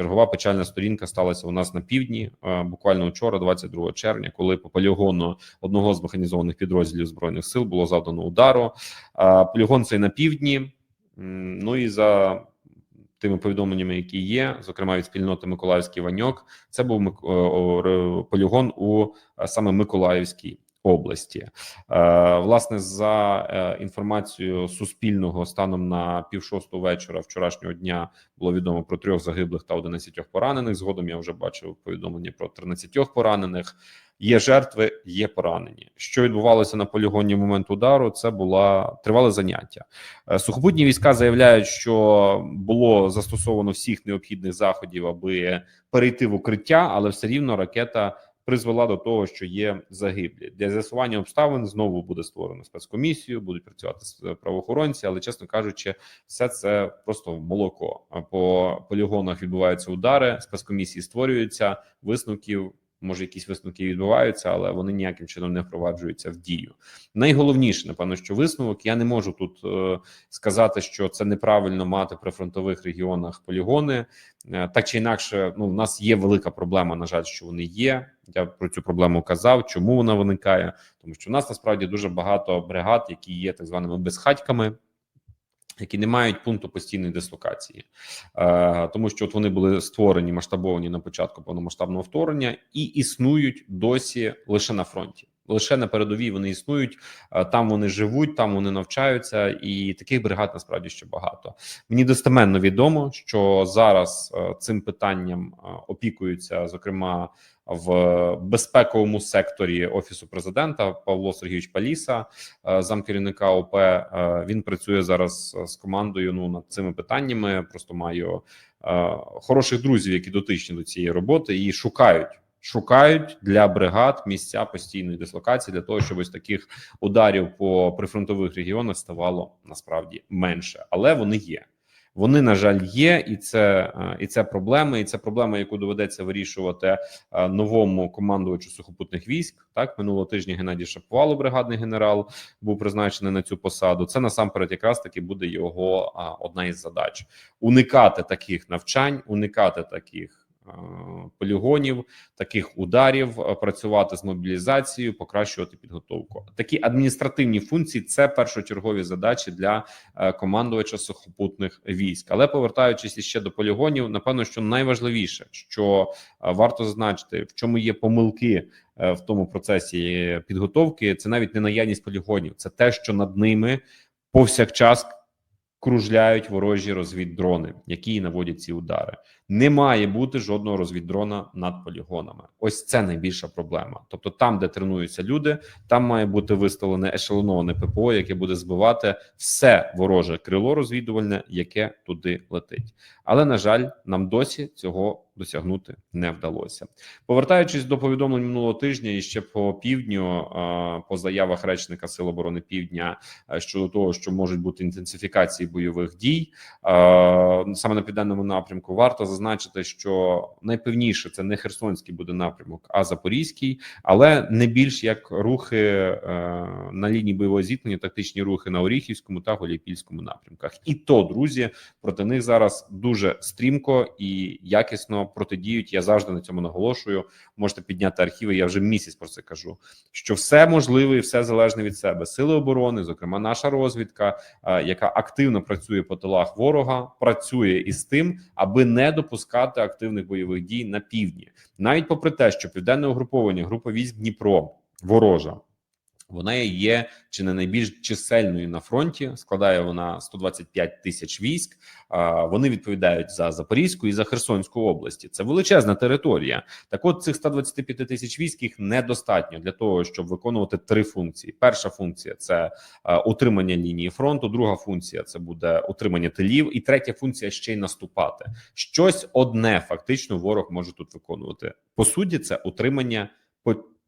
Чергова печальна сторінка сталася у нас на півдні, е, буквально вчора, 22 червня, коли по полігону одного з механізованих підрозділів збройних сил було завдано удару. Е, Полігон цей на півдні. Ну і за тими повідомленнями, які є, зокрема від спільноти Миколаївський Ваньок, це був ре- полігон у е, саме Миколаївській області. Е, Власне, за е, інформацією Суспільного, станом на пів шостого вечора вчорашнього дня було відомо про трьох загиблих та 11 поранених. Згодом я вже бачив повідомлення про 13 поранених. Є жертви, є поранені. Що відбувалося на полігоні в момент удару? Це була тривале заняття. Е, Сухопутні війська заявляють, що було застосовано всіх необхідних заходів, аби перейти в укриття, але все рівно ракета призвела до того, що є загиблі. Для з'ясування обставин знову буде створено спецкомісію, будуть працювати правоохоронці, але чесно кажучи, все це просто молоко. По полігонах відбуваються удари, спецкомісії створюються, висновків. Може, якісь висновки відбуваються, але вони ніяким чином не впроваджуються в дію. Найголовніше, напевно, що висновок я не можу тут е, сказати, що це неправильно мати при фронтових регіонах полігони. Е, Так чи інакше, ну в нас є велика проблема. На жаль, що вони є. Я про цю проблему казав. Чому вона виникає? Тому що в нас насправді дуже багато бригад, які є так званими безхатьками. Які не мають пункту постійної дислокації, е, тому що от вони були створені масштабовані на початку повномасштабного вторгнення і існують досі лише на фронті. Лише на передовій вони існують, там вони живуть, там вони навчаються, і таких бригад насправді ще багато. Мені достеменно відомо, що зараз цим питанням опікуються, зокрема в безпековому секторі офісу президента Павло Сергійович Паліса, замкерівника ОП. Він працює зараз з командою. Ну над цими питаннями. Просто маю хороших друзів, які дотичні до цієї роботи, і шукають. Шукають для бригад місця постійної дислокації для того, щоб ось таких ударів по прифронтових регіонах ставало насправді менше, але вони є. Вони на жаль є, і це е, і це проблема, і це проблема, яку доведеться вирішувати е, новому командувачу сухопутних військ. Так минулого тижня Геннадій Шаповало, бригадний генерал, був призначений на цю посаду. Це насамперед якраз таки буде його одна із задач: уникати таких навчань, уникати таких. Е, Полігонів таких ударів, е, працювати з мобілізацією, покращувати підготовку. Такі адміністративні функції це першочергові задачі для е, командувача сухопутних військ. Але повертаючись іще до полігонів, напевно, що найважливіше, що варто зазначити, в чому є помилки в тому процесі підготовки, це навіть не наявність полігонів, це те, що над ними повсякчас кружляють ворожі розвіддрони, які наводять ці удари. Не має бути жодного розвіддрона над полігонами. Ось це найбільша проблема. Тобто, там, де тренуються люди, там має бути виставлене ешелоноване ППО, яке буде збивати все вороже крило розвідувальне, яке туди летить. Але на жаль, нам досі цього досягнути не вдалося. Повертаючись до повідомлень минулого тижня, і ще по півдню, по заявах речника Сил оборони Півдня е, щодо того, що можуть бути інтенсифікації бойових дій е, саме на південному напрямку, варто зазначити, що найпевніше це не Херсонський буде напрямок, а Запорізький, але не більш як рухи е, на лінії бойового зіткнення, тактичні рухи на Оріхівському та Голіпільському напрямках. І то, друзі, проти них зараз дуже стрімко і якісно протидіють. Я завжди на цьому наголошую. Можете підняти архіви. Я вже місяць про це кажу. Що все можливе і все залежне від себе. Сили оборони, зокрема, наша розвідка, е, яка активно працює по тилах ворога, працює із тим, аби не допускати активних бойових дій на півдні, навіть попри те, що південне угруповання, група військ Дніпро ворожа. Вона є чи не найбільш чисельною на фронті. Складає вона 125 тисяч військ. Вони відповідають за Запорізьку і за Херсонську області. Це величезна територія. Так, от цих 125 тисяч військ їх недостатньо для того, щоб виконувати три функції. Перша функція це утримання лінії фронту. Друга функція це буде утримання тилів, і третя функція ще й наступати. Щось одне фактично ворог може тут виконувати. По суті, це утримання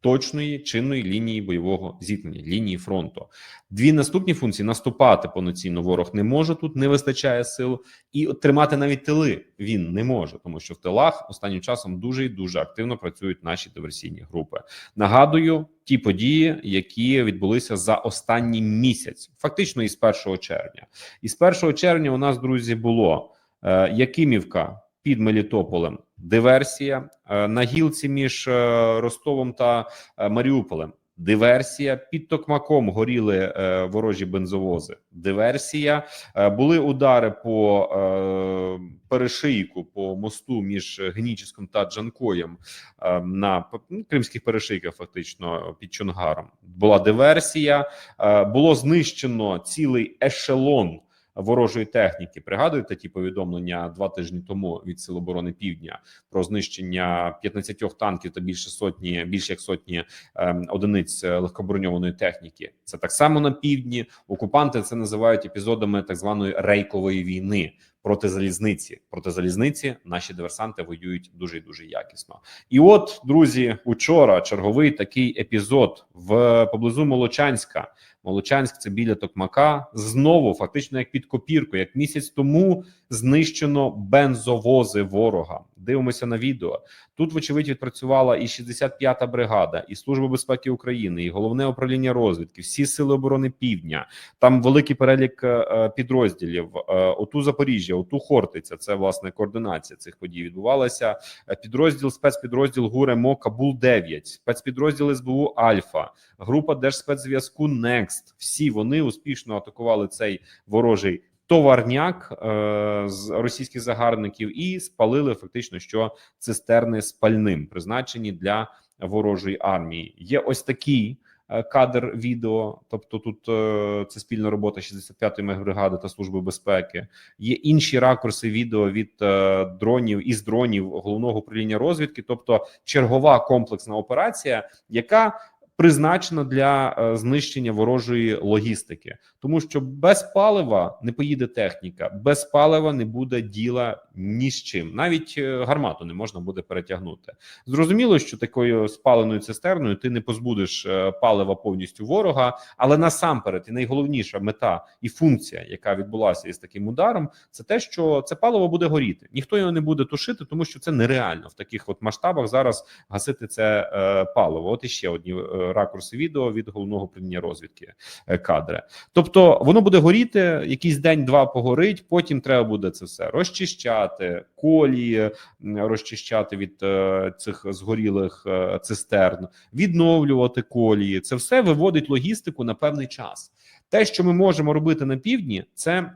точної чинної лінії бойового зіткнення, лінії фронту. Дві наступні функції наступати повноцінно ворог не може тут, не вистачає сил, і тримати навіть тили він не може, тому що в тилах останнім часом дуже і дуже активно працюють наші диверсійні групи. Нагадую, ті події, які відбулися за останній місяць, фактично із 1 червня. Із 1 червня у нас друзі було е, Якимівка. під Мелітополем диверсія е, на гілці між е, Ростовом та е, Маріуполем. Диверсія під Токмаком горіли е, ворожі бензовози. Диверсія Е, були удари по е, перешийку по мосту між Геніческом та Джанкоєм е, на ну, кримських перешийках, фактично під Чонгаром. Була диверсія, е, було знищено цілий ешелон ворожої техніки. Пригадуєте ті повідомлення два тижні тому від Сил оборони Півдня про знищення 15 танків та більше сотні, більше як сотні ем, одиниць легкоброньованої техніки. Це так само на півдні. Окупанти це називають епізодами так званої рейкової війни проти залізниці. Проти залізниці наші диверсанти воюють дуже і дуже якісно. І от, друзі, учора черговий такий епізод в поблизу Молочанська. Молочанськ це біля Токмака. Знову фактично як під копірку, як місяць тому знищено бензовози ворога. Дивимося на відео. Тут, вочевидь, відпрацювала і 65-та бригада, і Служба безпеки України, і головне управління розвідки, всі сили оборони Півдня. Там великий перелік е, підрозділів. Е, Оту Запоріжжя, оту Хортиця. Це власне координація цих подій відбувалася. Е, Підрозділ спецпідрозділ ГУРЕМО Кабул 9 спецпідрозділ СБУ Альфа, група Держспецзв'язку Некст. Всі вони успішно атакували цей ворожий товарняк е, з російських загарбників і спалили фактично що цистерни з пальним, призначені для ворожої армії. Є ось такий е, кадр відео. Тобто, тут е, це спільна робота 65-ї мегбригади та служби безпеки. Є інші ракурси відео від е, дронів із дронів головного управління розвідки, тобто чергова комплексна операція, яка призначена для е, знищення ворожої логістики, тому що без палива не поїде техніка, без палива не буде діла ні з чим. Навіть е, гармату не можна буде перетягнути. Зрозуміло, що такою спаленою цистерною ти не позбудеш е, палива повністю ворога, але насамперед і найголовніша мета і функція, яка відбулася із таким ударом, це те, що це паливо буде горіти. Ніхто його не буде тушити, тому що це нереально в таких от масштабах зараз гасити це е, паливо. От іще одні е, ракурси відео від головного управління розвідки е, кадри. Тобто воно буде горіти, якийсь день-два погорить. Потім треба буде це все розчищати, колії розчищати від е, цих згорілих е, цистерн, відновлювати колії. Це все виводить логістику на певний час. Те, що ми можемо робити на півдні, це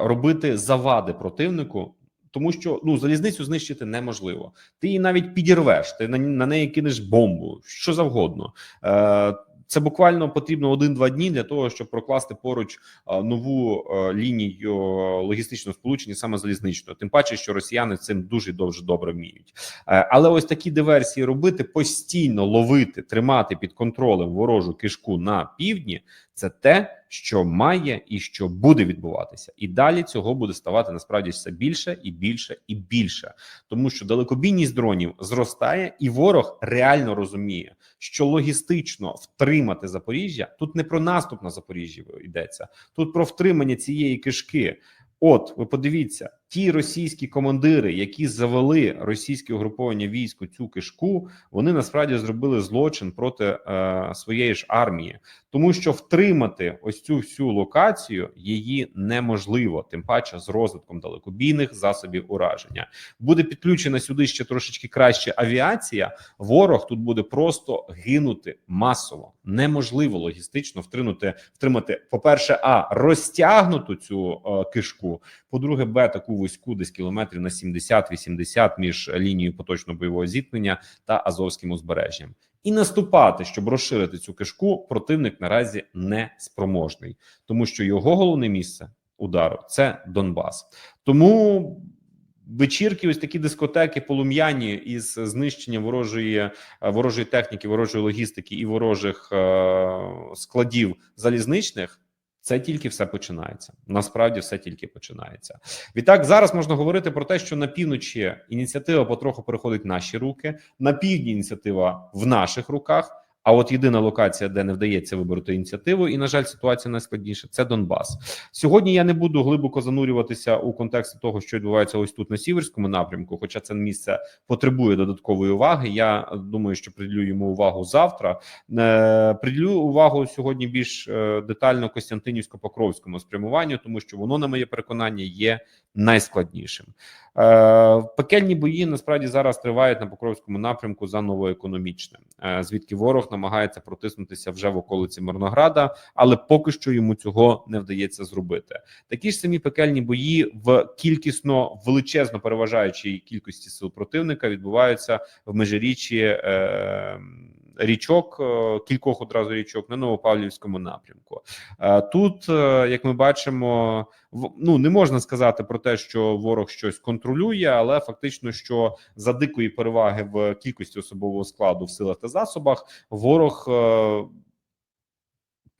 робити завади противнику. Тому що ну залізницю знищити неможливо. Ти її навіть підірвеш, ти на, на неї кинеш бомбу, що завгодно. Е, це буквально потрібно один-два дні для того, щоб прокласти поруч е, нову е, лінію логістичного сполучення, саме залізничного. Тим паче, що росіяни цим дуже дуже добре вміють. Е, але ось такі диверсії робити постійно ловити, тримати під контролем ворожу кишку на півдні. Це те, що має і що буде відбуватися, і далі цього буде ставати насправді все більше і більше і більше, тому що далекобійність дронів зростає, і ворог реально розуміє, що логістично втримати Запоріжжя тут не про наступ на Запоріжжя йдеться, тут про втримання цієї кишки. От ви подивіться, ті російські командири, які завели російське угруповання військ у цю кишку, вони насправді зробили злочин проти е, своєї ж армії, тому що втримати ось цю всю локацію її неможливо, тим паче з розвитком далекобійних засобів ураження. Буде підключена сюди ще трошечки краще авіація. Ворог тут буде просто гинути масово. Неможливо логістично втримати, втримати, по перше, а розтягнуту цю е, кишку. По-друге, Б таку вузьку, десь кілометрів на 70-80 між лінією поточного бойового зіткнення та Азовським узбережжям. І наступати, щоб розширити цю кишку, противник наразі не спроможний, тому що його головне місце удару це Донбас. Тому вечірки, ось такі дискотеки полум'яні із знищенням ворожої е, ворожої техніки, ворожої логістики і ворожих е, складів залізничних. Це тільки все починається. Насправді все тільки починається. Відтак, зараз можна говорити про те, що на півночі ініціатива потроху переходить в наші руки, на півдні ініціатива в наших руках. А от єдина локація, де не вдається вибороти ініціативу, і на жаль, ситуація найскладніша це Донбас. Сьогодні я не буду глибоко занурюватися у контексті того, що відбувається ось тут на сіверському напрямку. Хоча це місце потребує додаткової уваги. Я думаю, що приділю йому увагу завтра. Е, Приділю увагу сьогодні більш е, детально Костянтинівсько-Покровському спрямуванню, тому що воно, на моє переконання, є найскладнішим. Е, Пекельні бої насправді зараз тривають на Покровському напрямку за новоекономічне, звідки ворог намагається протиснутися вже в околиці Мирнограда, але поки що йому цього не вдається зробити. Такі ж самі пекельні бої в кількісно величезно переважаючій кількості сил противника відбуваються в межиріччі. Е, Річок е, кількох одразу річок на Новопавлівському напрямку. Е, Тут, е, як ми бачимо, ну не можна сказати про те, що ворог щось контролює, але фактично, що за дикої переваги в кількості особового складу в силах та засобах, ворог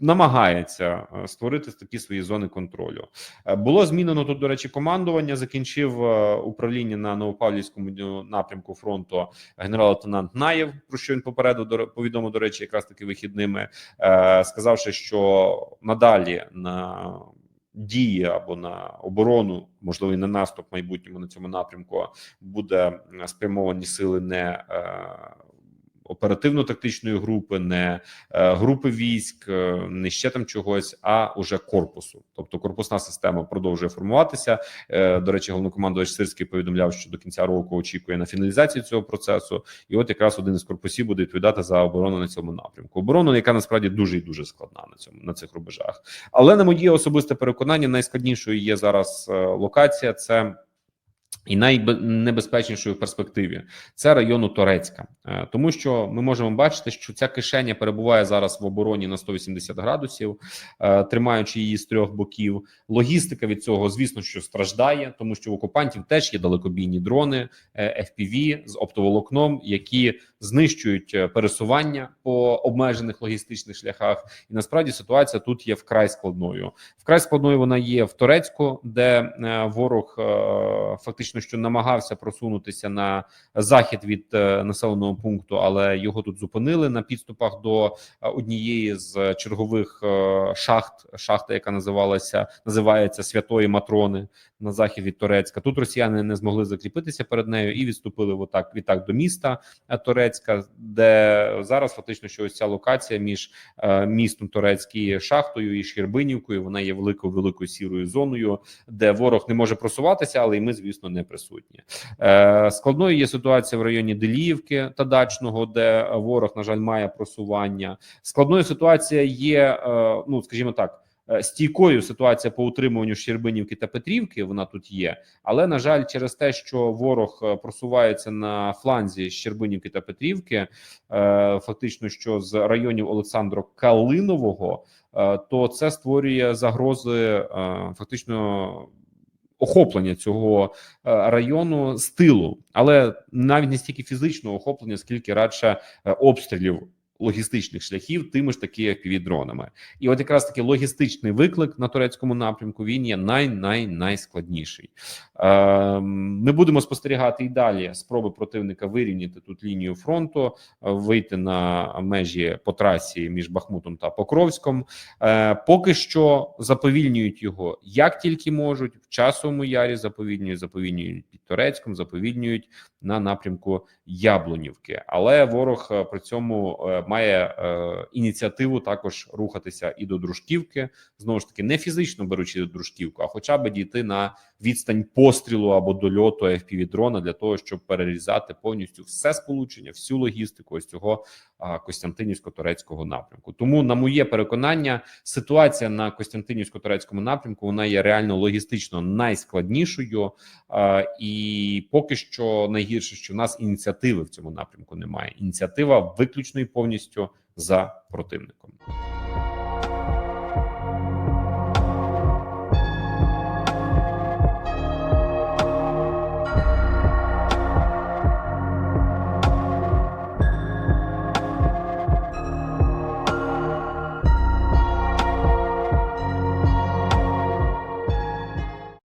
намагається е, створити такі свої зони контролю. Е, Було змінено тут, до речі, командування. Закінчив е, управління на Новопавлівському напрямку фронту генерал-лейтенант Наєв, про що він попереду до повідомив, до речі, якраз таки вихідними, сказавши, що надалі на дії або на оборону, можливо, і на наступ майбутньому на цьому напрямку буде спрямовані сили не оперативно-тактичної групи, не е, групи військ, е, не ще там чогось, а уже корпусу. Тобто корпусна система продовжує формуватися. Е, До речі, головнокомандувач Сирський повідомляв, що до кінця року очікує на фіналізацію цього процесу. І от якраз один із корпусів буде відповідати за оборону на цьому напрямку. Оборону, яка насправді дуже і дуже складна на цьому на цих рубежах. Але на моє особисте переконання, найскладнішою є зараз локація. Це і найнебезпечнішою в перспективі це району Торецька, Е, тому що ми можемо бачити, що ця кишеня перебуває зараз в обороні на 180 градусів, е, тримаючи її з трьох боків. Логістика від цього, звісно, що страждає, тому що в окупантів теж є далекобійні дрони е, FPV з оптоволокном, які знищують пересування по обмежених логістичних шляхах. І насправді ситуація тут є вкрай складною. Вкрай складною вона є в Турецьку, де ворог е, фактично що намагався просунутися на захід від е, населеного пункту, але його тут зупинили на підступах до е, однієї з чергових е, шахт, шахта, яка називалася називається Святої Матрони на захід від Турецька. Тут росіяни не змогли закріпитися перед нею і відступили отак відтак до міста Турецька, де зараз фактично що ось ця локація між містом Турецький шахтою і Щербинівкою. Вона є великою великою сірою зоною, де ворог не може просуватися, але і ми, звісно, не присутні. Е, складною є ситуація в районі Деліївки та Дачного, де ворог, на жаль, має просування. Складною ситуація є, е, ну скажімо так. е, Стійкою ситуація по утримуванню Щербинівки та Петрівки вона тут є, але на жаль, через те, що ворог просувається на фланзі Щербинівки та Петрівки, фактично, що з районів Олександро Калинового, то це створює загрози фактично охоплення цього е, району з тилу, але навіть не стільки фізичного охоплення, скільки радше е, обстрілів. Логістичних шляхів тими ж таки як дронами, і от якраз таки логістичний виклик на турецькому напрямку він є най най найскладніший. Е, ми будемо спостерігати і далі спроби противника вирівняти тут лінію фронту, е, вийти на межі по трасі між Бахмутом та Покровськом. Е, поки що заповільнюють його як тільки можуть. В часовому ярі заповільнюють, заповільнюють під Турецьком, заповільнюють на напрямку Яблунівки. Але ворог е, при цьому е, має е, ініціативу також рухатися і до Дружківки. Знову ж таки, не фізично беручи Дружківку, а хоча б дійти на відстань пострілу або дольоту fpv дрона для того, щоб перерізати повністю все сполучення, всю логістику ось цього Костянтинівсько-турецького напрямку. Тому, на моє переконання, ситуація на Костянтинівсько-турецькому напрямку вона є реально логістично найскладнішою, і поки що найгірше, що в нас ініціативи в цьому напрямку немає. Ініціатива виключно і повністю за противником.